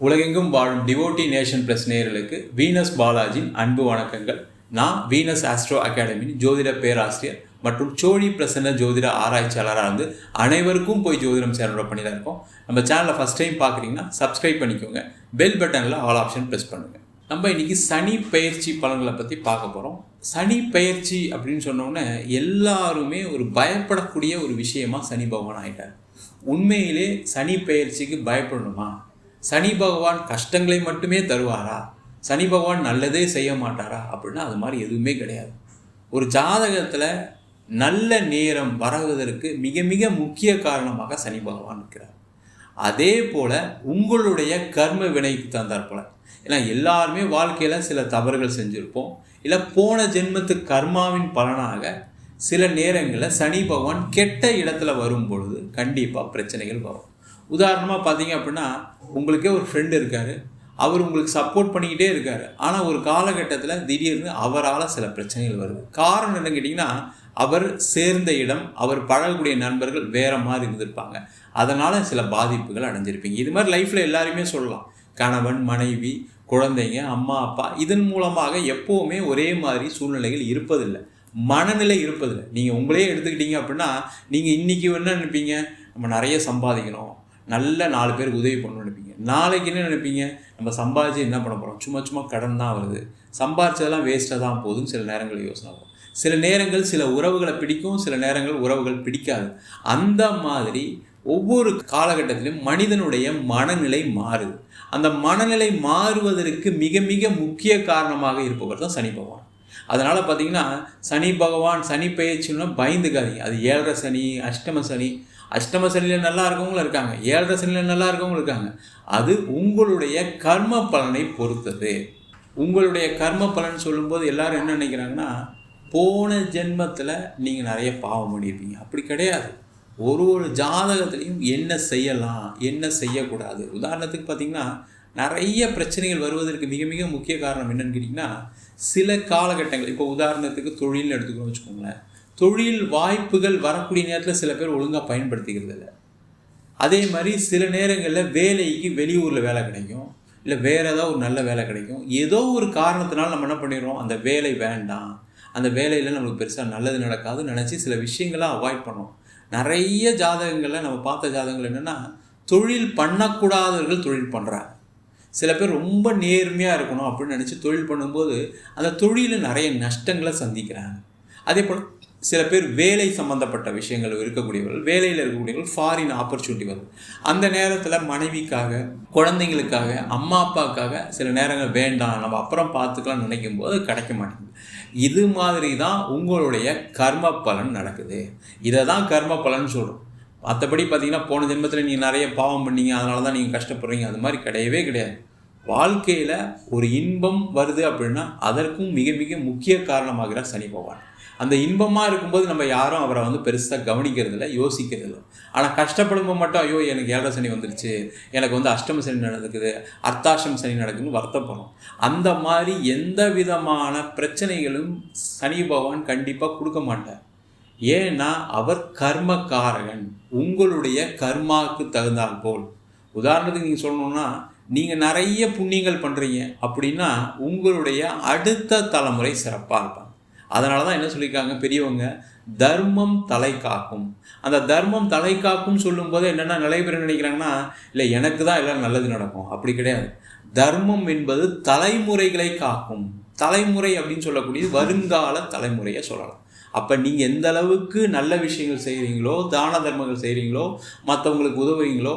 உலகெங்கும் வாழும் devotee nation plus நேயர்களுக்கு வீனஸ் பாலாஜியின் அன்பு வணக்கங்கள். நான் வீனஸ் ஆஸ்ட்ரோ அகாடமியின் ஜோதிட பேராசிரியர் மற்றும் சோழி பிரசன்ன ஜோதிட ஆராய்ச்சியாளராக இருந்து அனைவருக்கும் போய் ஜோதிடம் சேனலோட பண்ணி தான் இருக்கோம். நம்ம சேனலை ஃபஸ்ட் டைம் பார்க்குறீங்கன்னா சப்ஸ்கிரைப் பண்ணிக்கோங்க. பெல் பட்டனில் ஆல் ஆப்ஷன் ப்ரெஸ் பண்ணுங்கள் நம்ம இன்றைக்கி சனி பயிற்சி பலன்களை பற்றி பார்க்க போகிறோம் சனி பயிற்சி அப்படின்னு சொன்னோன்னே எல்லாருமே ஒரு பயப்படக்கூடிய ஒரு விஷயமா சனி பகவான் ஆகிட்டார் உண்மையிலே சனி பயிற்சிக்கு பயப்படணுமா? சனி பகவான் கஷ்டங்களை மட்டுமே தருவாரா? சனி பகவான் நல்லதே செய்ய மாட்டாரா? அப்படின்னா அது மாதிரி எதுவுமே கிடையாது. ஒரு ஜாதகத்தில் நல்ல நேரம் வரவதற்கு மிக மிக முக்கிய காரணமாக சனி பகவான் இருக்கிறார். அதே போல் உங்களுடைய கர்ம வினைக்கு தந்தார் போல. ஏன்னா எல்லாருமே வாழ்க்கையில் சில தவறுகள் செஞ்சுருப்போம். இல்லை போன ஜென்மத்து கர்மாவின் பலனாக சில நேரங்களில் சனி பகவான் கெட்ட இடத்துல வரும் பொழுது கண்டிப்பாக பிரச்சனைகள் வரும். உதாரணமாக பார்த்தீங்க அப்படின்னா உங்களுக்கே ஒரு ஃப்ரெண்டு இருக்கார். அவர் உங்களுக்கு சப்போர்ட் பண்ணிக்கிட்டே இருக்கார். ஆனால் ஒரு காலகட்டத்தில் திடீர்னு அவரால் சில பிரச்சனைகள் வருது. காரணம் என்னன்னு கேட்டிங்கன்னா அவர் சேர்ந்த இடம் அவர் பழகக்கூடிய நண்பர்கள் வேறு மாதிரி இருந்திருப்பாங்க. அதனால் சில பாதிப்புகள் அடைஞ்சிருப்பீங்க. இது மாதிரி லைஃப்பில் எல்லாருமே சொல்லலாம். கணவன் மனைவி குழந்தைங்க அம்மா அப்பா இதன் மூலமாக எப்போவுமே ஒரே மாதிரி சூழ்நிலைகள் இருப்பதில்லை. மனநிலை இருப்பதில்லை. நீங்கள் உங்களே எடுத்துக்கிட்டீங்க அப்படின்னா நீங்கள் இன்றைக்கி என்ன நினைப்பீங்க? நம்ம நிறைய சம்பாதிக்கணும். நல்ல நாலு பேருக்கு உதவி பண்ணணும் நினைப்பீங்க. நாளைக்கு என்ன நினைப்பீங்க? நம்ம சம்பாதிச்சு என்ன பண்ண போகிறோம் சும்மா சும்மா கடன் தான் வருது. சம்பாதிச்சதெல்லாம் வேஸ்ட்டாக தான் போகுதுன்னு சில நேரங்கள் யோசனை வரும். சில நேரங்கள் சில உறவுகளை பிடிக்கும் சில நேரங்கள் உறவுகள் பிடிக்காது. அந்த மாதிரி ஒவ்வொரு காலகட்டத்திலும் மனிதனுடைய மனநிலை மாறுது. அந்த மனநிலை மாறுவதற்கு மிக மிக முக்கிய காரணமாக இருப்பவர் தான் சனி பகவான். அதனால் பார்த்தீங்கன்னா சனி பகவான் சனி பயிற்சின்னா பயந்துக்காதீங்க. அது ஏழரை சனி அஷ்டம சனி அஷ்டம சனியில் நல்லா இருக்கவங்களும் இருக்காங்க. ஏழரை சனியில் நல்லா இருக்கவங்களும் இருக்காங்க. அது உங்களுடைய கர்ம பலனை பொறுத்தது. உங்களுடைய கர்ம பலன் சொல்லும்போது எல்லாரும் என்ன நினைக்கிறாங்கன்னா போன ஜென்மத்தில் நீங்கள் நிறைய பாவம் பண்ணியிருப்பீங்க அப்படி கிடையாது. ஒரு ஒரு ஜாதகத்துலேயும் என்ன செய்யலாம் என்ன செய்யக்கூடாது. உதாரணத்துக்கு பார்த்தீங்கன்னா நிறைய பிரச்சனைகள் வருவதற்கு மிக மிக முக்கிய காரணம் என்னென்னு கேட்டிங்கன்னா சில காலகட்டங்கள். இப்போ உதாரணத்துக்கு தொழில்னு எடுத்துக்கணும்னு வச்சுக்கோங்களேன். தொழில் வாய்ப்புகள் வரக்கூடிய நேரத்தில் சில பேர் ஒழுங்காக பயன்படுத்திக்கிறது இல்லை. அதே மாதிரி சில நேரங்களில் வேலைக்கு வெளியூரில் வேலை கிடைக்கும். இல்லை வேறு ஏதாவது ஒரு நல்ல வேலை கிடைக்கும். ஏதோ ஒரு காரணத்தினால நம்ம என்ன பண்ணிடுறோம்? அந்த வேலை வேண்டாம். அந்த வேலையில் நம்மளுக்கு பெருசாக நல்லது நடக்காதுன்னு நினச்சி சில விஷயங்களை அவாய்ட் பண்ணோம் நிறைய ஜாதகங்களில் நம்ம பார்த்த ஜாதகங்கள் என்னென்னா தொழில் பண்ணக்கூடாதவர்கள் தொழில் பண்ணுறாங்க சில பேர் ரொம்ப நேர்மையாக இருக்கணும் அப்படின்னு நினச்சி தொழில் பண்ணும்போது அந்த தொழிலில் நிறைய நஷ்டங்களை சந்திக்கிறாங்க. அதே போல் சில பேர் வேலை சம்மந்தப்பட்ட விஷயங்கள் இருக்கக்கூடியவர்கள் வேலையில் இருக்கக்கூடியவர்கள் ஃபாரின் ஆப்பர்ச்சுனிட்டி வரும். அந்த நேரத்தில் மனைவிக்காக குழந்தைங்களுக்காக அம்மா அப்பாவுக்காக சில நேரங்கள் வேண்டாம் நம்ம அப்புறம் பார்த்துக்கலாம்னு நினைக்கும் போது கிடைக்க மாட்டேங்குது. இது மாதிரி தான் உங்களுடைய கர்ம பலன் நடக்குது. இதை தான் கர்ம பலன் சொல்கிறோம் மற்றபடி பார்த்தீங்கன்னா போன ஜென்மத்தில் நீங்கள் நிறைய பாவம் பண்ணீங்க அதனால தான் நீங்கள் கஷ்டப்படுறீங்க அது மாதிரி கிடையவே கிடையாது. வாழ்க்கையில் ஒரு இன்பம் வருது அப்படின்னா அதற்கும் மிக மிக முக்கிய காரணமாகிறார் சனி பகவான். அந்த இன்பமாக இருக்கும்போது நம்ம யாரும் அவரை வந்து பெருசாக கவனிக்கிறது இல்லை யோசிக்கிறது இல்லை ஆனால் கஷ்டப்படும்போது மட்டும் ஐயோ எனக்கு ஏழரை சனி வந்துருச்சு எனக்கு வந்து அஷ்டம சனி நடக்குது அர்த்தாஷ்டம சனி நடக்குதுன்னு வருத்தப்படும் அந்த மாதிரி எந்த விதமான பிரச்சனைகளும் சனி பகவான் கண்டிப்பாக கொடுக்க மாட்டார். ஏன்னா அவர் கர்மக்காரகன். உங்களுடைய கர்மாவுக்கு தகுந்தால் போல். உதாரணத்துக்கு நீங்கள் சொல்லணுன்னா நீங்கள் நிறைய புண்ணியங்கள் பண்ணுறீங்க அப்படின்னா உங்களுடைய அடுத்த தலைமுறை சிறப்பாக இருப்பாங்க. அதனால தான் என்ன சொல்லியிருக்காங்க பெரியவங்க? தர்மம் தலை காக்கும். அந்த தர்மம் தலை காக்கும் சொல்லும்போது என்னென்னா நிறைய பேர் நினைக்கிறாங்கன்னா இல்லை எனக்கு தான் எல்லாம் நல்லது நடக்கும். அப்படி கிடையாது. தர்மம் என்பது தலைமுறைகளை காக்கும். தலைமுறை அப்படின்னு சொல்லக்கூடியது வருங்கால தலைமுறையை சொல்லலாம். அப்போ நீங்கள் எந்த அளவுக்கு நல்ல விஷயங்கள் செய்கிறீங்களோ தான தர்மங்கள் செய்கிறீங்களோ மற்றவங்களுக்கு உதவுறீங்களோ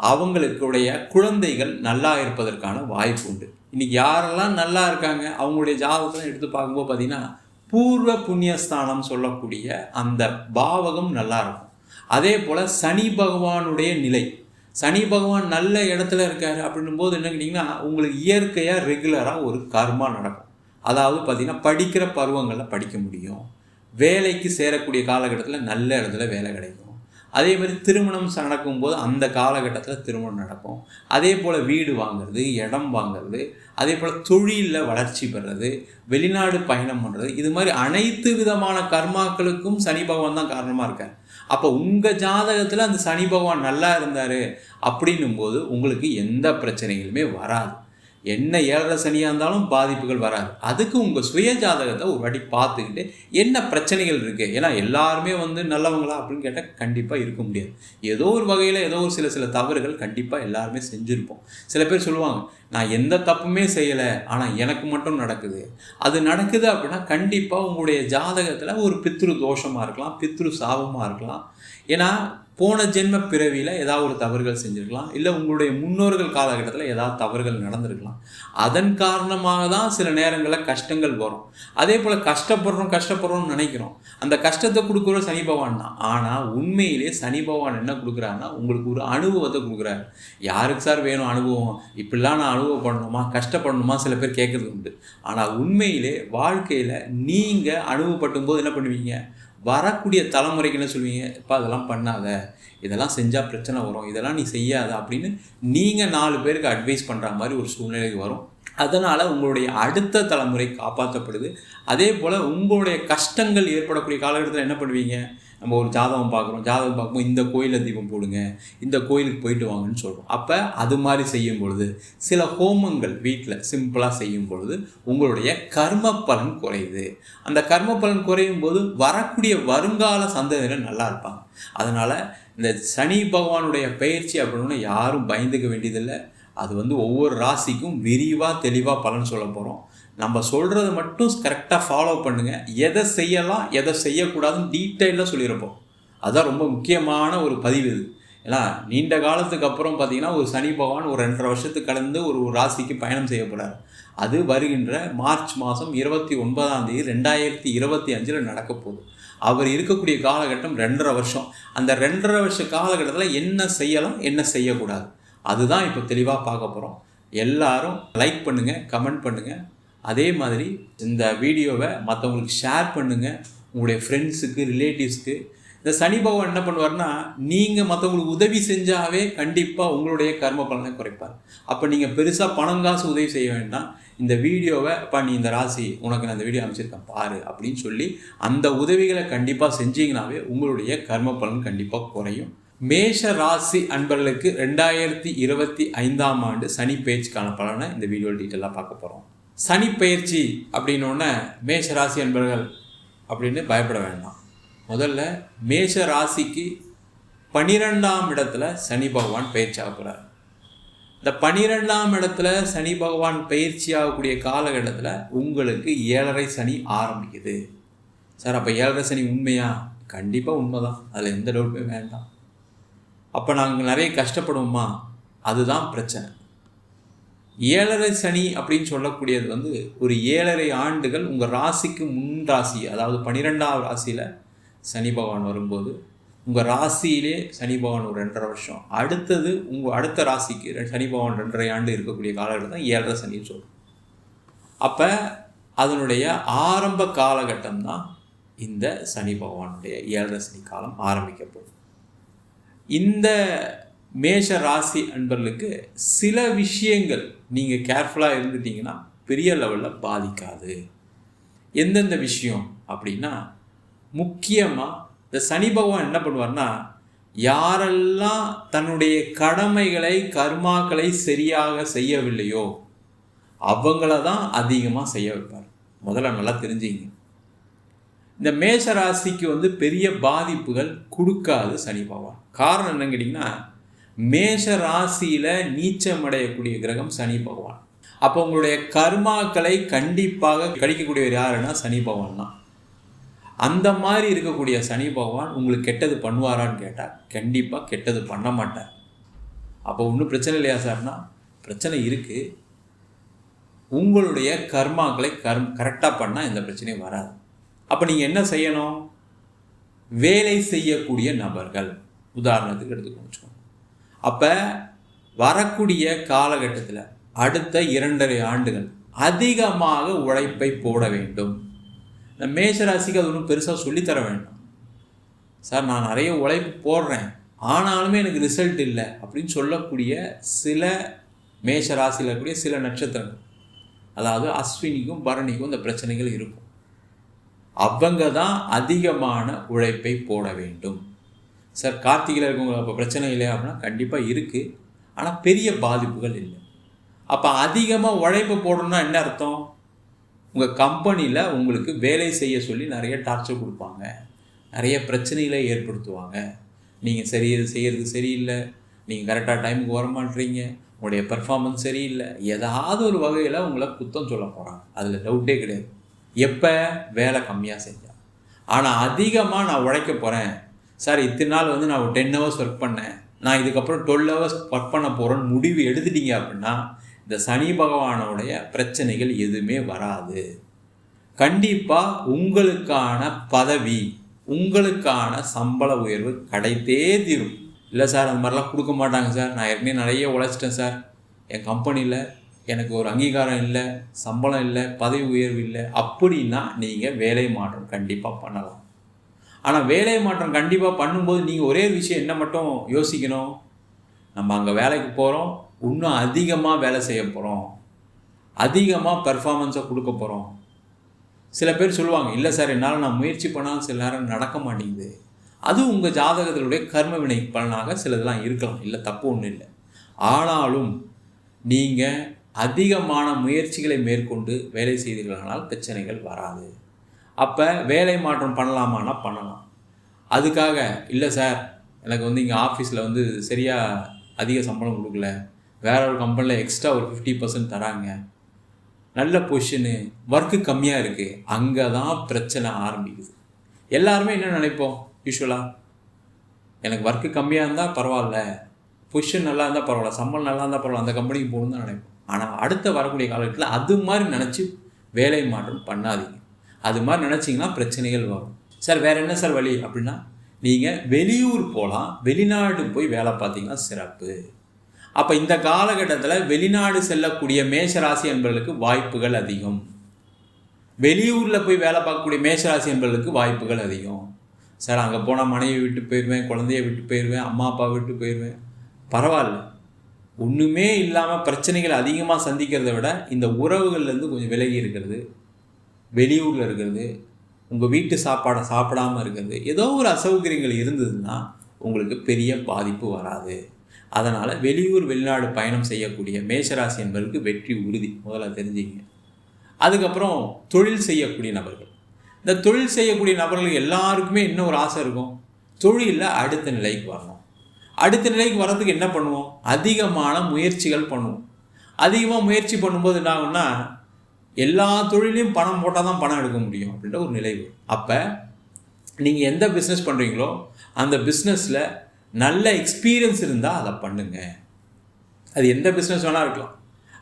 அவங்களுக்குடைய குழந்தைகள் நல்லா இருப்பதற்கான வாய்ப்பு உண்டு. இன்றைக்கி யாரெல்லாம் நல்லா இருக்காங்க அவங்களுடைய ஜாதகத்தை எடுத்து பார்க்கும்போது பார்த்திங்கன்னா பூர்வ புண்ணியஸ்தானம் சொல்லக்கூடிய அந்த பாவகம் நல்லா இருக்கும் அதே போல் சனி பகவானுடைய நிலை. சனி பகவான் நல்ல இடத்துல இருக்கார் அப்படின்னும் போது என்ன கேட்டிங்கன்னா உங்களுக்கு இயற்கையாக ரெகுலராக ஒரு கர்மா நடக்கும். அதாவது பார்த்திங்கன்னா படிக்கிற பருவங்களில் படிக்க முடியும். வேலைக்கு சேரக்கூடிய காலகட்டத்தில் நல்ல இடத்துல வேலை கிடைக்கும். அதே மாதிரி திருமணம் நடக்கும்போது அந்த காலகட்டத்தில் திருமணம் நடக்கும். அதே போல் வீடு வாங்குறது இடம் வாங்குறது அதே போல் தொழிலில் வளர்ச்சி பெறுறது வெளிநாடு பயணம் பண்ணுறது இது மாதிரி அனைத்து விதமான கர்மாக்களுக்கும் சனி பகவான் தான் காரணமாக இருக்கார். அப்போ உங்கள் ஜாதகத்தில் அந்த சனி பகவான் நல்லா இருந்தார் அப்படின்னும் போது உங்களுக்கு எந்த பிரச்சனைகளுமே வராது. என்ன ஏழரை சனியாக இருந்தாலும் பாதிப்புகள் வராது. அதுக்கு உங்கள் சுய ஜாதகத்தை ஒரு வாட்டி பார்த்துக்கிட்டு என்ன பிரச்சனைகள் இருக்குது ஏன்னா எல்லாருமே வந்து நல்லவங்களா அப்படின்னு கேட்டால் கண்டிப்பாக இருக்க முடியாது. ஏதோ ஒரு வகையில் ஏதோ ஒரு சில சில தவறுகள் கண்டிப்பாக எல்லாருமே செஞ்சுருப்போம். சில பேர் சொல்லுவாங்க நான் எந்த தப்புமே செய்யலை ஆனால் எனக்கு மட்டும் நடக்குது. அது நடக்குது அப்படின்னா கண்டிப்பாக உங்களுடைய ஜாதகத்தில் ஒரு பித்ரு தோஷமாக இருக்கலாம் பித்ரு சாபமாக இருக்கலாம். ஏன்னா போன ஜென்ம பிறவியில் ஏதாவது ஒரு தவறுகள் செஞ்சுருக்கலாம். இல்லை உங்களுடைய முன்னோர்கள் காலகட்டத்தில் ஏதாவது தவறுகள் நடந்திருக்கலாம். அதன் காரணமாக தான் சில நேரங்களில் கஷ்டங்கள் வரும். அதே போல் கஷ்டப்படுறோம் கஷ்டப்படுறோம்னு நினைக்கிறோம். அந்த கஷ்டத்தை கொடுக்குற சனி பகவான் தான். ஆனால் உண்மையிலே சனி பகவான் என்ன கொடுக்குறாருன்னா உங்களுக்கு ஒரு அனுபவத்தை கொடுக்குறாரு. யாருக்கு சார் வேணும் அனுபவம்? இப்படிலாம் நான் அனுபவப்படணுமா கஷ்டப்படணுமா? சில பேர் கேட்குறது உண்டு. ஆனால் உண்மையிலே வாழ்க்கையில் நீங்கள் அனுபவப்பட்டும் போது என்ன பண்ணுவீங்க? வரக்கூடிய தலைமுறைக்கு என்ன சொல்லுவீங்க இப்போ அதெல்லாம் பண்ணாத. இதெல்லாம் செஞ்சால் பிரச்சனை வரும். இதெல்லாம் நீ செய்யாத. அப்படின்னு நீங்கள் நாலு பேருக்கு அட்வைஸ் பண்ணுற மாதிரி ஒரு சூழ்நிலைக்கு வரும். அதனால் உங்களுடைய அடுத்த தலைமுறை காப்பாற்றப்படுது அதே போல் உங்களுடைய கஷ்டங்கள் ஏற்படக்கூடிய காலகட்டத்தில் என்ன பண்ணுவீங்க? நம்ம ஒரு ஜாதகம் பார்க்குறோம். ஜாதகம் பார்க்கும்போது இந்த கோயிலில் தீபம் போடுங்க இந்த கோயிலுக்கு போயிட்டு வாங்கன்னு சொல்கிறோம் அப்போ அது மாதிரி செய்யும் பொழுது சில ஹோமங்கள் வீட்டில் சிம்பிளாக செய்யும் பொழுது உங்களுடைய கர்ம பலன் குறையுது. அந்த கர்ம பலன் குறையும் போது வரக்கூடிய வருங்கால சந்ததியினர் நல்லா இருப்பாங்க. அதனால் இந்த சனி பகவானுடைய பயிற்சி அப்படின்னு யாரும் பயந்துக்க வேண்டியதில்லை. அது வந்து ஒவ்வொரு ராசிக்கும் விரிவாக தெளிவாக பலன் சொல்ல போகிறோம் நம்ம சொல்கிறத மட்டும் கரெக்டாக ஃபாலோ பண்ணுங்கள் எதை செய்யலாம் எதை செய்யக்கூடாதுன்னு டீட்டெயிலாக சொல்லியிருப்போம். அதுதான் ரொம்ப முக்கியமான ஒரு பதிவு இது. ஏன்னா நீண்ட காலத்துக்கு அப்புறம் பார்த்தீங்கன்னா ஒரு சனி பகவான் ஒரு ரெண்டரை வருஷத்துக்கு கலந்து ஒரு ராசிக்கு பயணம் செய்யப்படார் அது வருகின்ற மார்ச் மாதம் இருபத்தி ஒன்பதாம் தேதி ரெண்டாயிரத்தி இருபத்தி அஞ்சில் நடக்க போகுது. அவர் இருக்கக்கூடிய காலகட்டம் ரெண்டரை வருஷம். அந்த ரெண்டரை வருஷ காலகட்டத்தில் என்ன செய்யலாம் என்ன செய்யக்கூடாது? அதுதான் இப்போ தெளிவாக பார்க்க போகிறோம் எல்லாரும் லைக் பண்ணுங்கள் கமெண்ட் பண்ணுங்கள் அதே மாதிரி இந்த வீடியோவை மற்றவங்களுக்கு ஷேர் பண்ணுங்கள் உங்களுடைய ஃப்ரெண்ட்ஸுக்கு ரிலேட்டிவ்ஸ்க்கு இந்த சனி பகவான் என்ன பண்ணுவார்னா நீங்கள் மற்றவங்களுக்கு உதவி செஞ்சாவே கண்டிப்பாக உங்களுடைய கர்ம பலனை குறைப்பார். அப்போ நீங்கள் பெருசாக பணம் காசு உதவி செய்ய வேண்டாம். இந்த வீடியோவை இப்போ நீ இந்த ராசி உனக்கு நான் இந்த வீடியோ அமைச்சிருக்கேன் பாரு அப்படின்னு சொல்லி அந்த உதவிகளை கண்டிப்பாக செஞ்சீங்கனாவே உங்களுடைய கர்ம பலன் கண்டிப்பாக குறையும். மேஷ ராசி அன்பர்களுக்கு ரெண்டாயிரத்தி இருபத்தி ஐந்தாம் ஆண்டு சனி பேச்சுக்கான பலனை இந்த வீடியோ டீட்டெயிலாக பார்க்க போகிறோம் சனி பயிற்சி அப்படின்னோடனே மேஷ ராசி என்பர்கள் அப்படின்னு பயப்பட வேண்டாம். முதல்ல மேஷ ராசிக்கு பனிரெண்டாம் இடத்துல சனி பகவான் பயிற்சி ஆக போகிறார் இந்த பனிரெண்டாம் இடத்துல சனி பகவான் பயிற்சி ஆகக்கூடிய காலகட்டத்தில் உங்களுக்கு ஏழரை சனி ஆரம்பிக்குது. சார் அப்போ ஏழரை சனி உண்மையா? கண்டிப்பாக உண்மை தான் அதில் எந்த டவுட்டுமே வேண்டாம். அப்போ நாங்கள் நிறைய கஷ்டப்படுவோமா? அதுதான் பிரச்சனை. ஏழரை சனி அப்படின்னு சொல்லக்கூடியது வந்து ஒரு ஏழரை ஆண்டுகள் உங்கள் ராசிக்கு முன் ராசி அதாவது பன்னிரெண்டாவது ராசியில் சனி பகவான் வரும்போது உங்கள் ராசியிலே சனி பகவான் ஒரு ரெண்டரை வருஷம். அடுத்தது உங்கள் அடுத்த ராசிக்கு சனி பகவான் ரெண்டரை ஆண்டு இருக்கக்கூடிய காலகட்டம் தான் ஏழரை சனின்னு சொல்கிறோம் அப்போ அதனுடைய ஆரம்ப காலகட்டம் தான் இந்த சனி பகவானுடைய ஏழரை சனி காலம் ஆரம்பிக்கப்படும் இந்த மேஷ ராசி அன்பர்களுக்கு சில விஷயங்கள் நீங்கள் கேர்ஃபுல்லாக இருந்துட்டீங்கன்னா பெரிய லெவலில் பாதிக்காது. எந்தெந்த விஷயம் அப்படின்னா முக்கியமாக இந்த சனி பகவான் என்ன பண்ணுவார்னா யாரெல்லாம் தன்னுடைய கடமைகளை கர்மாக்களை சரியாக செய்யவில்லையோ அவங்கள தான் அதிகமாக செய்ய வைப்பார். முதல்ல நல்லா தெரிஞ்சுங்க. இந்த மேஷ ராசிக்கு வந்து பெரிய பாதிப்புகள் கொடுக்காது சனி பகவான். காரணம் என்னன்னு கேட்டிங்கன்னா மேஷ ராசியில் நீச்சமடையக்கூடிய கிரகம் சனி பகவான். அப்போ உங்களுடைய கர்மாக்களை கண்டிப்பாக கழிக்கக்கூடியவர் யாருன்னா சனி பகவான் தான். அந்த மாதிரி இருக்கக்கூடிய சனி பகவான் உங்களுக்கு கெட்டது பண்ணுவாரான்னு கேட்டால் கண்டிப்பாக கெட்டது பண்ண மாட்டார். அப்போ ஒன்றும் பிரச்சனை இல்லையா சார்னா பிரச்சனை இருக்குது உங்களுடைய கர்மாக்களை கர் கரெக்டாக பண்ணால் எந்த பிரச்சனையும் வராது. அப்போ நீங்கள் என்ன செய்யணும்? வேலை செய்யக்கூடிய நபர்கள். உதாரணத்துக்கு எடுத்துக்கோங்க அப்போ வரக்கூடிய காலகட்டத்தில் அடுத்த இரண்டரை ஆண்டுகள் அதிகமாக உழைப்பை போட வேண்டும். இந்த மேஷராசிக்கு அது ஒன்றும் பெருசாக சொல்லித்தர வேண்டாம். சார் நான் நிறைய உழைப்பு போடுறேன். ஆனாலுமே எனக்கு ரிசல்ட் இல்லை அப்படின்னு சொல்லக்கூடிய சில மேஷ ராசியில் இருக்கக்கூடிய சில நட்சத்திரங்கள். அதாவது அஸ்வினிக்கும் பரணிக்கும் இந்த பிரச்சனைகள் இருக்கும். அவங்க தான் அதிகமான உழைப்பை போட வேண்டும். சார் கார்த்திகையில் இருக்கவங்களுக்கு அப்போ பிரச்சனை இல்லையா அப்படின்னா கண்டிப்பாக இருக்குது ஆனால் பெரிய பாதிப்புகள் இல்லை. அப்போ அதிகமாக உழைப்பு போடணும்னா என்ன அர்த்தம்? உங்கள் கம்பெனியில் உங்களுக்கு வேலை செய்ய சொல்லி நிறைய டார்ச்சர் கொடுப்பாங்க. நிறைய பிரச்சனைகளை ஏற்படுத்துவாங்க. நீங்கள் சரி செய்கிறது சரியில்லை. நீங்கள் கரெக்டாக டைமுக்கு வரமாட்டீங்க உங்களுடைய பெர்ஃபார்மன்ஸ் சரியில்லை. ஏதாவது ஒரு வகையில் உங்களை குத்தம் சொல்ல போகிறாங்க அதில் டவுட்டே கிடையாது. எப்போ? வேலை கம்மியாக செஞ்சால் ஆனால் அதிகமாக நான் உழைக்க போகிறேன் சார் இத்தனை நாள் வந்து நான் ஒரு டென் ஹவர்ஸ் ஒர்க் பண்ணேன். நான் இதுக்கப்புறம் டுவெல் ஹவர்ஸ் ஒர்க் பண்ண போகிறேன்னு முடிவு எடுத்துட்டீங்க அப்படின்னா இந்த சனி பகவானோடைய பிரச்சனைகள் எதுவுமே வராது. கண்டிப்பாக உங்களுக்கான பதவி உங்களுக்கான சம்பள உயர்வு கிடைத்தே தீரும். இல்லை சார் அந்த மாதிரிலாம் கொடுக்க மாட்டாங்க சார். நான் ஏற்கனவே நிறைய உழைச்சிட்டேன் சார். என் கம்பெனியில் எனக்கு ஒரு அங்கீகாரம் இல்லை சம்பளம் இல்லை பதவி உயர்வு இல்லை. அப்படின்னா நீங்கள் வேலை மாற்றம் கண்டிப்பாக பண்ணலாம். ஆனால் வேலை மாற்றம் கண்டிப்பாக பண்ணும்போது நீங்கள் ஒரே விஷயம் என்ன மட்டும் யோசிக்கணும்? நம்ம அங்கே வேலைக்கு போகிறோம் இன்னும் அதிகமாக வேலை செய்ய போகிறோம் அதிகமாக பெர்ஃபார்மன்ஸை கொடுக்க போகிறோம் சில பேர் சொல்லுவாங்க இல்லை சார் என்னால் நான் முயற்சி பண்ணாலும் சில நேரம் நடக்க மாட்டேங்குது. அது உங்கள் ஜாதகத்தினுடைய கர்ம வினை பலனாக சிலதெல்லாம் இருக்கலாம். இல்லை தப்பு ஒன்றும் இல்லை. ஆனாலும் நீங்கள் அதிகமான முயற்சிகளை மேற்கொண்டு வேலை செய்தீர்களானால் பிரச்சனைகள் வராது. அப்போ வேலை மாற்றம் பண்ணலாமான்னா பண்ணலாம் அதுக்காக இல்லை சார் எனக்கு வந்து இங்கே ஆஃபீஸில் வந்து சரியாக அதிக சம்பளம் கொடுக்கல. வேற ஒரு கம்பெனியில் எக்ஸ்ட்ரா ஒரு ஃபிஃப்டி பர்சன்ட் தராங்க. நல்ல பொசிஷனு ஒர்க்கு கம்மியாக இருக்குது அங்கே தான் பிரச்சனை ஆரம்பிக்குது. எல்லாருமே என்ன நினைப்போம்? யூஸ்வலாக எனக்கு ஒர்க்கு கம்மியாக இருந்தால் பரவாயில்ல. பொசிஷன் நல்லா இருந்தால் பரவாயில்ல. சம்பளம் நல்லா இருந்தால் பரவாயில்ல. அந்த கம்பெனிக்கு போகணும்னு தான் நினைப்போம். ஆனால் அடுத்த வரக்கூடிய காலகட்டத்தில் அது மாதிரி நினச்சி வேலை மாற்றம் பண்ணாதீங்க. அது மாதிரி நினச்சிங்கன்னா பிரச்சனைகள் வரும். சார் வேறு என்ன சார் வழி? அப்படின்னா நீங்கள் வெளியூர் போகலாம் வெளிநாடு போய் வேலை பார்த்தீங்கன்னா சிறப்பு. அப்போ இந்த காலகட்டத்தில் வெளிநாடு செல்லக்கூடிய மேஷராசி என்பவர்களுக்கு வாய்ப்புகள் அதிகம். வெளியூரில் போய் வேலை பார்க்கக்கூடிய மேஷராசி என்பவர்களுக்கு வாய்ப்புகள் அதிகம். சார் அங்கே போனால் மனைவி விட்டு போயிடுவேன் குழந்தைய விட்டு போயிடுவேன் அம்மா அப்பா விட்டு போயிடுவேன் பரவாயில்ல. ஒன்றுமே இல்லாமல் பிரச்சனைகள் அதிகமாக சந்திக்கிறத விட இந்த உறவுகள்லேருந்து கொஞ்சம் விலகி இருக்கிறது. வெளியூரில் இருக்கிறது உங்கள் வீட்டு சாப்பாடை சாப்பிடாமல் இருக்கிறது ஏதோ ஒரு அசௌகரியங்கள் இருந்ததுன்னா உங்களுக்கு பெரிய பாதிப்பு வராது. அதனால் வெளியூர் வெளிநாடு பயணம் செய்யக்கூடிய மேஷராசி என்பவருக்கு வெற்றி உறுதி முதல்ல தெரிஞ்சுங்க. அதுக்கப்புறம் தொழில் செய்யக்கூடிய நபர்கள். இந்த தொழில் செய்யக்கூடிய நபர்கள் எல்லாருக்குமே என்ன ஒரு ஆசை இருக்கும்? தொழிலில் அடுத்த நிலைக்கு வரணும். அடுத்த நிலைக்கு வர்றதுக்கு என்ன பண்ணுவோம்? அதிகமான முயற்சிகள் பண்ணுவோம். அதிகமாக முயற்சி பண்ணும்போது என்ன ஆகும்னா எல்லா தொழிலையும் பணம் போட்டால் தான் பணம் எடுக்க முடியும் அப்படின்ற ஒரு நிலைவு அப்போ நீங்கள் எந்த பிஸ்னஸ் பண்ணுறீங்களோ அந்த பிஸ்னஸில் நல்ல எக்ஸ்பீரியன்ஸ் இருந்தால் அதை பண்ணுங்கள் அது எந்த பிஸ்னஸ் வேணால் இருக்கலாம்.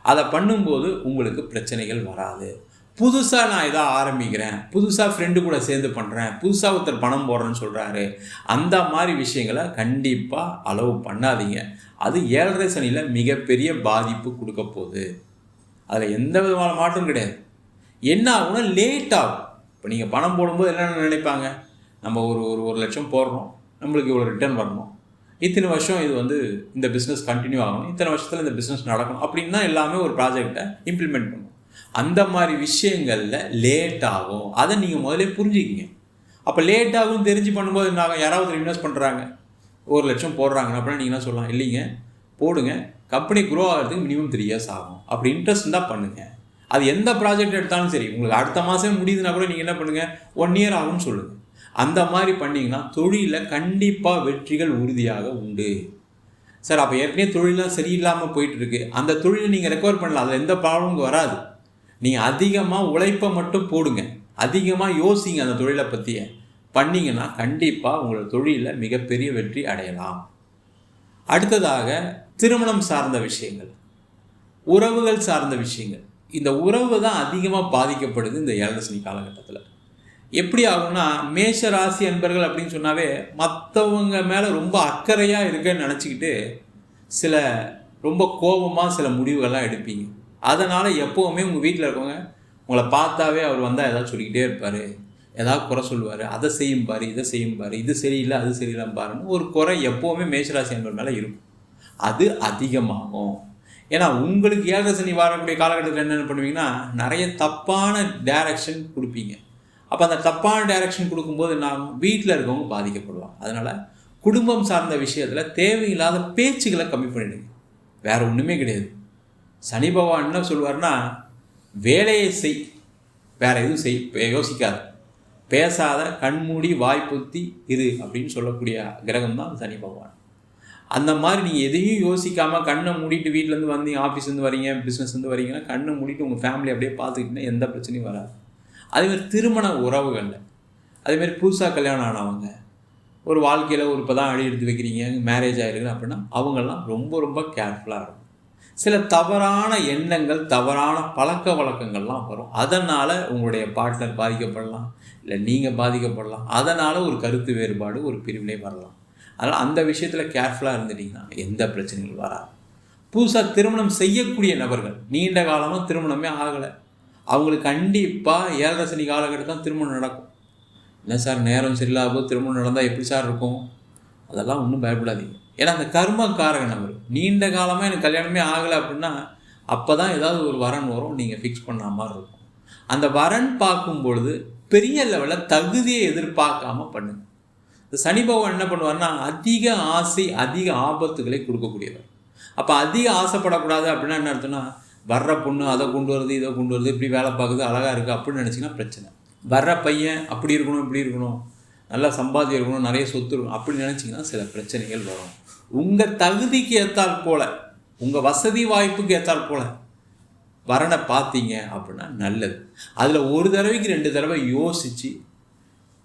அதை பண்ணும்போது உங்களுக்கு பிரச்சனைகள் வராது. புதுசாக நான் இதாக ஆரம்பிக்கிறேன். புதுசாக ஃப்ரெண்டு கூட சேர்ந்து பண்ணுறேன் புதுசாக ஒருத்தர் பணம் போடுறேன்னு சொல்கிறாரு அந்த மாதிரி விஷயங்களை கண்டிப்பாக அளவு பண்ணாதீங்க. அது ஏழரை சனியில் மிகப்பெரிய பாதிப்பு கொடுக்க போகுது. அதில் எந்த விதமான மாற்றம் கிடையாது. என்ன ஆகும்னா லேட் ஆகும். இப்போ நீங்கள் பணம் போடும்போது என்னென்ன நினைப்பாங்க? நம்ம ஒரு ஒரு ஒரு லட்சம் போடுறோம். நம்மளுக்கு இவ்வளோ ரிட்டர்ன் வரணும். இத்தனை வருஷம் இது வந்து இந்த பிஸ்னஸ் கண்டினியூ ஆகணும். இத்தனை வருஷத்தில் இந்த பிஸ்னஸ் நடக்கணும். அப்படின்னு தான் எல்லாமே ஒரு ப்ராஜெக்டை இம்ப்ளிமெண்ட் பண்ணும். அந்த மாதிரி விஷயங்களில் லேட் ஆகும். அதை நீங்கள் முதலே புரிஞ்சுக்கிங்க. அப்போ லேட் ஆகும் தெரிஞ்சு பண்ணும்போது என்ன ஆகும்? யாராவது இன்வெஸ்ட் பண்ணுறாங்க ஒரு லட்சம் போடுறாங்க அப்படின்னா நீங்கள் என்ன சொல்லலாம்? இல்லைங்க. போடுங்க. கம்பெனி க்ரோ ஆகிறதுக்கு மினிமம் த்ரீ இயர்ஸ் ஆகும். அப்படி இன்ட்ரெஸ்ட் இருந்தால் பண்ணுங்கள் அது எந்த ப்ராஜெக்ட் எடுத்தாலும் சரி உங்களுக்கு அடுத்த மாதம் முடியுதுன்னா கூட நீங்கள் என்ன பண்ணுங்கள் ஒன் இயர் ஆகும்னு சொல்லுங்கள் அந்த மாதிரி பண்ணிங்கன்னா தொழிலில் கண்டிப்பாக வெற்றிகள் உறுதியாக உண்டு. சார் அப்போ ஏற்கனவே தொழிலாம் சரியில்லாமல் போயிட்டுருக்கு. அந்த தொழிலை நீங்கள் ரெக்கவர் பண்ணலாம். அதில் எந்த ப்ராப்ளமும் வராது. நீங்கள் அதிகமாக உழைப்பை மட்டும் போடுங்க. அதிகமாக யோசிங்க அந்த தொழிலை பற்றிய பண்ணிங்கன்னா கண்டிப்பாக உங்களோட தொழிலில் மிகப்பெரிய வெற்றி அடையலாம். அடுத்ததாக திருமணம் சார்ந்த விஷயங்கள். உறவுகள் சார்ந்த விஷயங்கள். இந்த உறவு தான் அதிகமாக பாதிக்கப்படுது இந்த ஏழரசனி காலகட்டத்தில். எப்படி ஆகும்னா மேஷ ராசி அன்பர்கள் அப்படின்னு சொன்னாவே மற்றவங்க மேலே ரொம்ப அக்கறையாக இருக்குன்னு நினச்சிக்கிட்டு சில ரொம்ப கோபமாக சில முடிவுகள்லாம் எடுப்பீங்க. அதனால் எப்போவுமே உங்கள் வீட்டில் இருக்கவங்க உங்களை பார்த்தாவே அவர் வந்தால் ஏதாவது சொல்லிக்கிட்டே இருப்பார். ஏதாவது குறை சொல்லுவார். அதை செய்யும் பாரு இதை செய்யும் பாரு இது சரியில்லை அது சரியில்லாம் பாருன்னு ஒரு குறை எப்போவுமே மேஷராசி என்பவர் மேலே இருக்கும். அது அதிகமாகும். ஏன்னா உங்களுக்கு ஏழரை சனி வரக்கூடிய காலகட்டத்தில் என்னென்ன பண்ணுவீங்கன்னா நிறைய தப்பான டைரக்ஷன் கொடுப்பீங்க. அப்போ அந்த தப்பான டைரக்ஷன் கொடுக்கும்போது என்ன ஆகும் வீட்டில் இருக்கவங்க பாதிக்கப்படுவாங்க. அதனால் குடும்பம் சார்ந்த விஷயத்தில் தேவையில்லாத பேச்சுகளை கம்மி பண்ணிடுங்க. வேற ஒன்றுமே கிடையாது. சனி பகவான் என்ன சொல்லுவார்னா வேலையை செய். வேற எதுவும் செய் யோசிக்காது யோசிக்காத. பேசாத கண்மூடி வாய் பொத்தி இரு. அப்படின்னு சொல்லக்கூடிய கிரகம் தான் சனி பகவான். அந்த மாதிரி நீங்கள் எதையும் யோசிக்காமல் கண்ணை மூடிட்டு வீட்டிலேருந்து வந்தீங்க ஆஃபீஸ்லேருந்து வரீங்க பிஸ்னஸ்லேருந்து வரீங்கன்னா கண்ணை மூடிட்டு உங்கள் ஃபேமிலி அப்படியே பார்த்துக்கிட்டீங்கன்னா எந்த பிரச்சனையும் வராது. அதேமாதிரி திருமண உறவுகளில். அதேமாதிரி புதுசாக கல்யாணம் ஆனவங்க. ஒரு வாழ்க்கையில் ஒரு இப்போ தான் அடி எடுத்து வைக்கிறீங்க மேரேஜ் ஆகிருக்கு அப்படின்னா அவங்கெல்லாம் ரொம்ப ரொம்ப கேர்ஃபுல்லாக இருக்கும். சில தவறான எண்ணங்கள் தவறான பழக்க வழக்கங்கள்லாம் வரும். அதனால் உங்களுடைய பார்ட்னர் பாதிக்கப்படலாம் இல்லை நீங்கள் பாதிக்கப்படலாம். அதனால் ஒரு கருத்து வேறுபாடு ஒரு பிரிவினை வரலாம். அதனால் அந்த விஷயத்தில் கேர்ஃபுல்லாக இருந்துட்டிங்கன்னா எந்த பிரச்சனைகளும் வராது. புதுசாக திருமணம் செய்யக்கூடிய நபர்கள் நீண்ட காலமாக திருமணமே ஆகலை. அவங்களுக்கு கண்டிப்பாக ஏழரை சனி திருமணம் நடக்கும். என்ன சார் நேரம் சரியில்லாத போது திருமணம் நடந்தால் எப்படி சார் இருக்கும்? அதெல்லாம் ஒன்றும் பயப்படாதீங்க. ஏன்னா அந்த கர்ம காரக நபர் நீண்ட காலமாக எனக்கு கல்யாணமே ஆகலை அப்படின்னா அப்போ தான் ஏதாவது ஒரு வரன் வரும் நீங்கள் ஃபிக்ஸ் பண்ண மாதிரி இருக்கும். அந்த வரன் பார்க்கும் பொழுது பெரிய லெவலில் தகுதியை எதிர்பார்க்காம பண்ணுங்கள் இந்த சனி பகவான் என்ன பண்ணுவார்னா அதிக ஆசை அதிக ஆபத்துகளை கொடுக்கக்கூடியவர். அப்போ அதிக ஆசைப்படக்கூடாது அப்படின்னா என்ன அர்த்தம்னா வர்ற பொண்ணு அதை கொண்டு வருது இதை கொண்டு வருது இப்படி வேலை பார்க்குது அழகாக இருக்குது அப்படின்னு நினச்சிங்கன்னா பிரச்சனை. வர்ற பையன் அப்படி இருக்கணும் இப்படி இருக்கணும் நல்லா சம்பாதி இருக்கணும் நிறைய சொத்து இருக்கணும் அப்படி நினச்சிங்கன்னா சில பிரச்சனைகள் வரும். உங்கள் தகுதிக்கு ஏற்றால் போல் உங்கள் வசதி வாய்ப்புக்கு ஏற்றால் போல் வரனை பார்த்தீங்க அப்படின்னா நல்லது. அதில் ஒரு தடவைக்கு ரெண்டு தடவை யோசித்து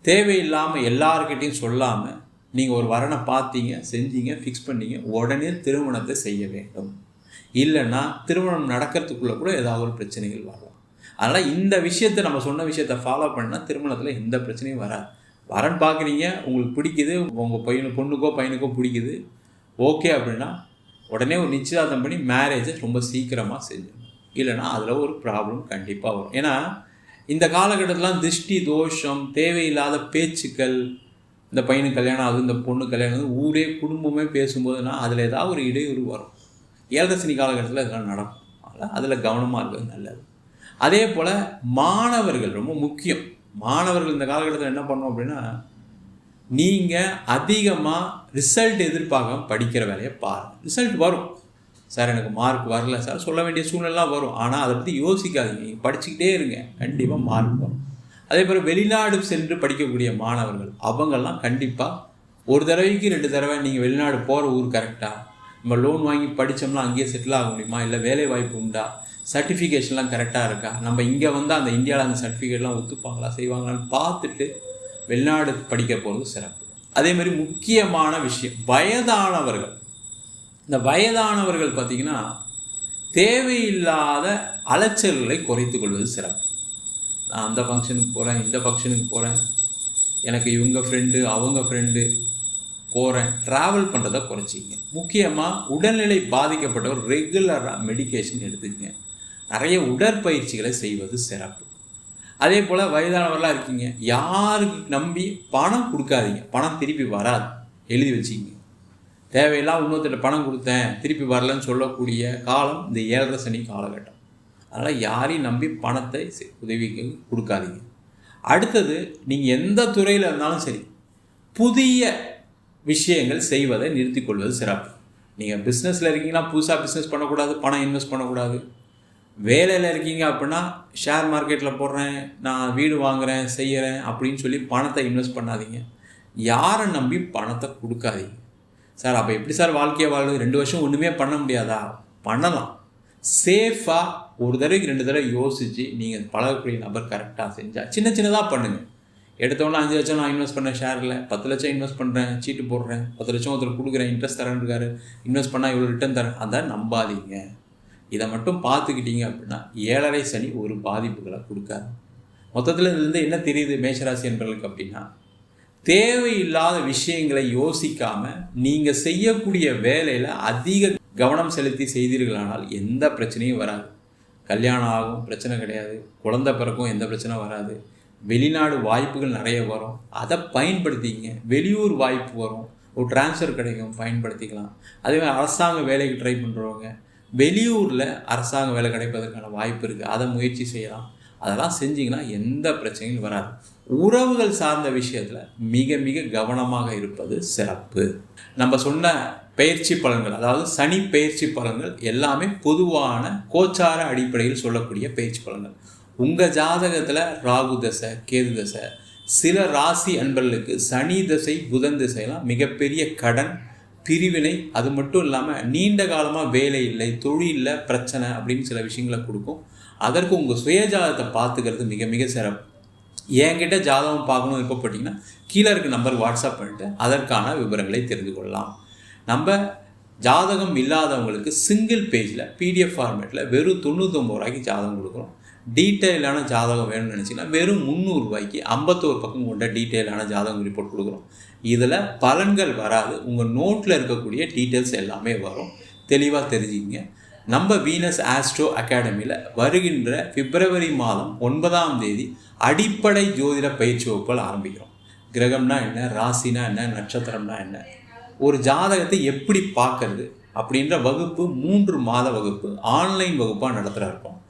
தேவையில்லாமல் எல்லார்கிட்டையும் சொல்லாமல் நீங்கள் ஒரு வரனை பார்த்தீங்க செஞ்சீங்க ஃபிக்ஸ் பண்ணீங்க உடனே திருமணத்தை செய்ய வேண்டும். இல்லைன்னா திருமணம் நடக்கிறதுக்குள்ளே கூட ஏதாவது ஒரு பிரச்சனைகள் வரலாம். அதனால் இந்த விஷயத்தை நம்ம சொன்ன விஷயத்தை ஃபாலோ பண்ணால் திருமணத்தில் எந்த பிரச்சனையும் வராது. வரன் பார்க்குறீங்க உங்களுக்கு பிடிக்குது உங்கள் பையனு பொண்ணுக்கோ பையனுக்கோ பிடிக்குது ஓகே அப்படின்னா உடனே ஒரு நிச்சயதார்த்தம் பண்ணி மேரேஜை ரொம்ப சீக்கிரமாக செஞ்சிடணும் இல்லைன்னா அதில் ஒரு ப்ராப்ளம் கண்டிப்பாக வரும். ஏன்னா இந்த காலகட்டத்திலாம் திருஷ்டி தோஷம் தேவையில்லாத பேச்சுக்கள் இந்த பையனுக்கு கல்யாணம் ஆகுது இந்த பொண்ணு கல்யாணம் ஆகுது ஊரே குடும்பமே பேசும்போதுனா அதில் ஏதாவது ஒரு இடையூறு வரும். ஏழதசனி காலகட்டத்தில் இதெல்லாம் நடக்கும். அதனால் அதில் கவனமாக இருக்கிறது நல்லது. அதே போல் மாணவர்கள் ரொம்ப முக்கியம். மாணவர்கள் இந்த காலகட்டத்தில் என்ன பண்ணோம் அப்படின்னா நீங்கள் அதிகமாக ரிசல்ட் எதிர்பார்க்காம படிக்கிற வேலையை பாருங்கள் ரிசல்ட் வரும். சார் எனக்கு மார்க் வரல. சார் சொல்ல வேண்டிய சூழ்நிலாம் வரும். ஆனால் அதை பற்றி யோசிக்காதீங்க. நீங்கள் படிச்சுக்கிட்டே இருங்க. கண்டிப்பாக மார்க் வரும். அதே போல் வெளிநாடு சென்று படிக்கக்கூடிய மாணவர்கள் அவங்கெல்லாம் கண்டிப்பாக ஒரு தடவைக்கு ரெண்டு தடவை நீங்கள் வெளிநாடு போகிற ஊர் கரெக்டாக நம்ம லோன் வாங்கி படித்தோம்னா அங்கேயே செட்டில் ஆக முடியுமா? இல்லை வேலை வாய்ப்பு உண்டா? சர்டிஃபிகேஷன்லாம் கரெக்டாக இருக்கா? நம்ம இங்கே வந்து அந்த இந்தியாவில் அந்த சர்டிஃபிகேட்லாம் ஒத்துப்பாங்களா? செய்வாங்களான்னு பார்த்துட்டு வெளிநாடு படிக்க போகிறது சிறப்பு. அதே மாதிரி முக்கியமான விஷயம் வயதானவர்கள். இந்த வயதானவர்கள் பார்த்திங்கன்னா தேவையில்லாத அலைச்சல்களை குறைத்து கொள்வது சிறப்பு. நான் அந்த ஃபங்க்ஷனுக்கு போகிறேன் இந்த ஃபங்க்ஷனுக்கு போகிறேன் எனக்கு இவங்க ஃப்ரெண்டு அவங்க ஃப்ரெண்டு போகிறேன் ட்ராவல் பண்ணுறதை குறைச்சிங்க முக்கியமாக உடல்நிலை பாதிக்கப்பட்டவர் ரெகுலராக மெடிக்கேஷன் எடுத்துக்கங்க. நிறைய உடற்பயிற்சிகளை செய்வது சிறப்பு. அதே போல் வயதானவர்களாக இருக்கீங்க. யாருக்கு நம்பி பணம் கொடுக்காதீங்க. பணம் திருப்பி வராது. எழுதி வச்சுக்கிங்க. தேவையில்லாம் இன்னொருத்தர் பணம் கொடுத்தேன் திருப்பி வரலன்னு சொல்லக்கூடிய காலம் இந்த ஏழரை சனி காலகட்டம். அதனால் யாரையும் நம்பி பணத்தை செ- உதவிக்கு கொடுக்காதீங்க. அடுத்தது நீங்கள் எந்த துறையில் இருந்தாலும் சரி புதிய விஷயங்கள் செய்வதை நிறுத்தி கொள்வது சிறப்பு. நீங்கள் பிஸ்னஸில் இருக்கீங்கன்னா புதுசாக பிஸ்னஸ் பண்ணக்கூடாது பணம் இன்வெஸ்ட் பண்ணக்கூடாது. வேலையில் இருக்கீங்க அப்படின்னா ஷேர் மார்க்கெட்டில் போடுறேன் நான் வீடு வாங்குறேன் செய்கிறேன் அப்படின்னு சொல்லி பணத்தை இன்வெஸ்ட் பண்ணாதீங்க. யாரை நம்பி பணத்தை கொடுக்காதீங்க? சார் அப்போ எப்படி சார் வாழ்க்கையை வாழும் ரெண்டு வருஷம் ஒன்றுமே பண்ண முடியாதா? பண்ணலாம். சேஃபாக ஒரு தடவைக்கு ரெண்டு தடவை யோசித்து நீங்கள் பழகக்கூடிய நபர் கரெக்டாக செஞ்சால் சின்ன சின்னதாக பண்ணுங்கள் எடுத்தவொடனே அஞ்சு லட்சம் நான் இன்வெஸ்ட் பண்ணேன் ஷேரில் பத்து லட்சம் இன்வெஸ்ட் பண்ணுறேன் சீட்டு போடுறேன். பத்து லட்சம் ஒருத்தர் கொடுக்குறேன் இன்ட்ரெஸ்ட் தரேன் இருக்காரு. இன்வெஸ்ட் பண்ணால் இவ்வளோ ரிட்டர்ன் தரேன். அதை நம்பாதீங்க. இதை மட்டும் பார்த்துக்கிட்டீங்க அப்படின்னா ஏழரை சனி ஒரு பாதிப்புகளை கொடுக்காது. மொத்தத்தில் இதுலேருந்து என்ன தெரியுது மேஷராசி என்பவர்களுக்கு அப்படின்னா தேவையில்லாத விஷயங்களை யோசிக்காம நீங்கள் செய்யக்கூடிய வேலையில் அதிக கவனம் செலுத்தி செய்தீர்களானால் எந்த பிரச்சனையும் வராது. கல்யாணம் ஆகும் பிரச்சனை கிடையாது. குழந்தை பிறக்கும் எந்த பிரச்சனை வராது. வெளிநாடு வாய்ப்புகள் நிறைய வரும். அதை பயன்படுத்திங்க. வெளியூர் வாய்ப்பு வரும். ஒரு ட்ரான்ஸ்ஃபர் கிடைக்கும் பயன்படுத்திக்கலாம். அதே மாதிரி அரசாங்க வேலைக்கு ட்ரை பண்ணுறவங்க வெளியூரில் அரசாங்க வேலை கிடைப்பதற்கான வாய்ப்பு இருக்குது அதை முயற்சி செய்யலாம். அதெல்லாம் செஞ்சீங்கன்னா எந்த பிரச்சனையும் வராது. உறவுகள் சார்ந்த விஷயத்தில் மிக மிக கவனமாக இருப்பது சிறப்பு. நம்ம சொன்ன பயிற்சி பலன்கள் அதாவது சனி பயிற்சி பலன்கள் எல்லாமே பொதுவான கோச்சார அடிப்படையில் சொல்லக்கூடிய பயிற்சி பலன்கள். உங்கள் ஜாதகத்தில் ராகு தசை கேது தசை சில ராசி அன்பர்களுக்கு சனி தசை புதன் திசையெல்லாம் மிகப்பெரிய கடன் பிரிவினை அது மட்டும் இல்லாமல் நீண்ட காலமாக வேலை இல்லை தொழிலில் பிரச்சனை அப்படின்னு சில விஷயங்களை கொடுக்கும். அதற்கு உங்கள் சுயஜாதத்தை பார்த்துக்கிறது மிக மிக சிறப்பு. என்கிட்ட ஜாதகம் பார்க்கணும் விருப்பப்பட்டீங்கன்னா கீழே இருக்க நம்பர் வாட்ஸ்அப் பண்ணிட்டு அதற்கான விவரங்களை தெரிந்து கொள்ளலாம். நம்ம ஜாதகம் இல்லாதவங்களுக்கு சிங்கிள் பேஜில் பிடிஎஃப் ஃபார்மேட்டில் வெறும் தொண்ணூற்றொம்பது ரூபாய்க்கு ஜாதகம் கொடுக்குறோம் டீட்டெயிலான ஜாதகம் வேணும்னு நினச்சிங்கன்னா வெறும் முந்நூறுரூவாய்க்கு ஐம்பத்தோரு பக்கம் கொண்ட டீட்டெயிலான ஜாதகம் ரிப்போர்ட் கொடுக்குறோம் இதில் பலன்கள் வராது. உங்கள் நோட்டில் இருக்கக்கூடிய டீட்டெயில்ஸ் எல்லாமே வரும். தெளிவாக தெரிஞ்சுக்கிங்க. நம்ம வீனஸ் ஆஸ்ட்ரோ அகாடமியில் வருகின்ற பிப்ரவரி மாதம் ஒன்பதாம் தேதி அடிப்படை ஜோதிட பயிற்சி வகுப்புகள் ஆரம்பிக்கிறோம். கிரகம்னா என்ன? ராசினா என்ன? நட்சத்திரம்னா என்ன? ஒரு ஜாதகத்தை எப்படி பார்க்கறது? அப்படின்ற வகுப்பு மூன்று மாத வகுப்பு ஆன்லைன் வகுப்பாக நடத்துகிற இருக்கோம்.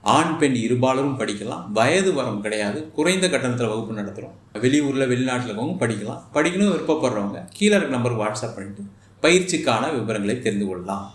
ஆண் பெண் இருபாலரும் படிக்கலாம். வயது வரம் கிடையாது. குறைந்த கட்டணத்தில் வகுப்பு நடத்துகிறோம் வெளியூரில் வெளிநாட்டில் இருக்கவங்க படிக்கலாம். படிக்கணும் விருப்பப்படுறவங்க. கீழே இருக்க நம்பருக்கு வாட்ஸ்அப் பண்ணிட்டு பயிற்சிக்கான விவரங்களை தெரிந்து கொள்ளலாம்.